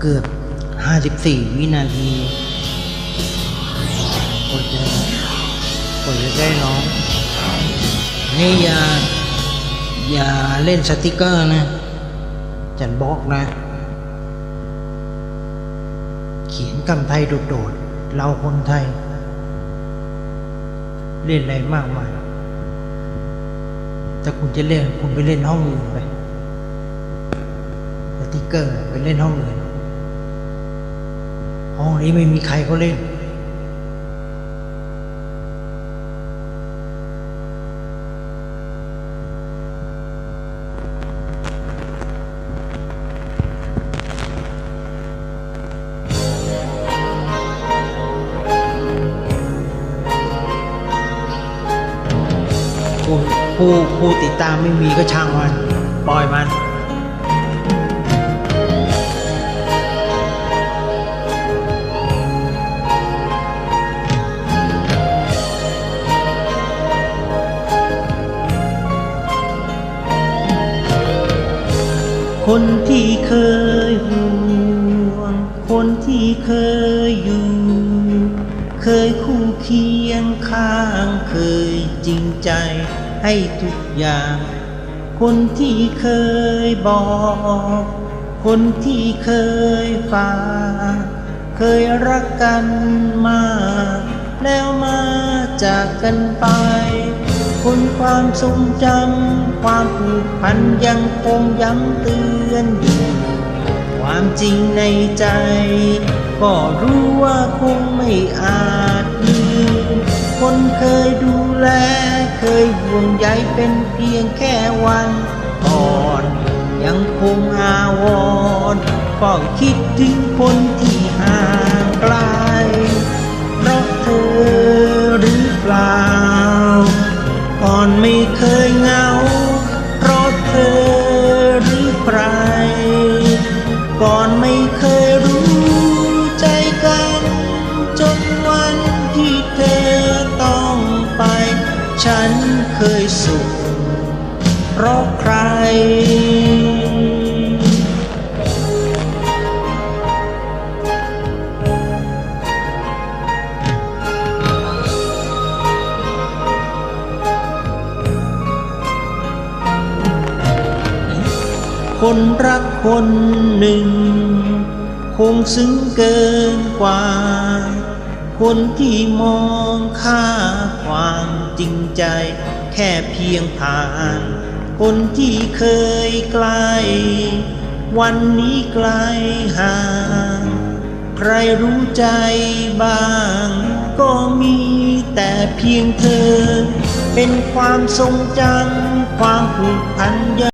เกือบ 54 วินาทีกดจะกดจะได้ร้องนี่อย่า อย่าเล่นสติกเกอร์นะ จันบอกนะ เขียนกำไทยโดดๆ เราคนไทย เล่นอะไรมากมายถ้าคุณจะเล่นคุณไปเล่นห้องอื่นไปสติกเกอร์ไปเล่นห้องอื่น ห้องนี้ไม่มีใครเขาเล่น ผู้ผู้ผู้ติดตามไม่มีก็ช่างมัน ปล่อยมัน คนที่เคยห่วง คนที่เคยอยู่ เคยคู่เคียงข้างเคยจริงใจให้ทุกอย่าง คนที่เคยบอก คนที่เคยฝากเคยรักกันมา แล้วมาจากกันไป คนความทรงจำ ความผูกพันยังคงย้ำเตือนอยู่ความจริงในใจ ก็รู้ว่าคงไม่อาจลืมคนเคยดูแล เคยห่วงใยเป็นเพียงแค่วันก่อน ยังคงอาวรณ์เฝ้าคิดถึงคนที่ห่างไกลเพราะเธอ ก่อนไม่เคยรู้ใจกัน จนวันที่เธอต้องไป ฉันเคยสุขเพราะใคร คนรักคนหนึ่ง คงซึ้งเกินกว่า คนที่มองค่าความจริงใจ แค่เพียงผ่าน คนที่เคยไกล วันนี้ไกลห่างใครรู้ใจบ้าง ก็มีแต่เพียงเธอ เป็นความทรงจำความผูกพันยั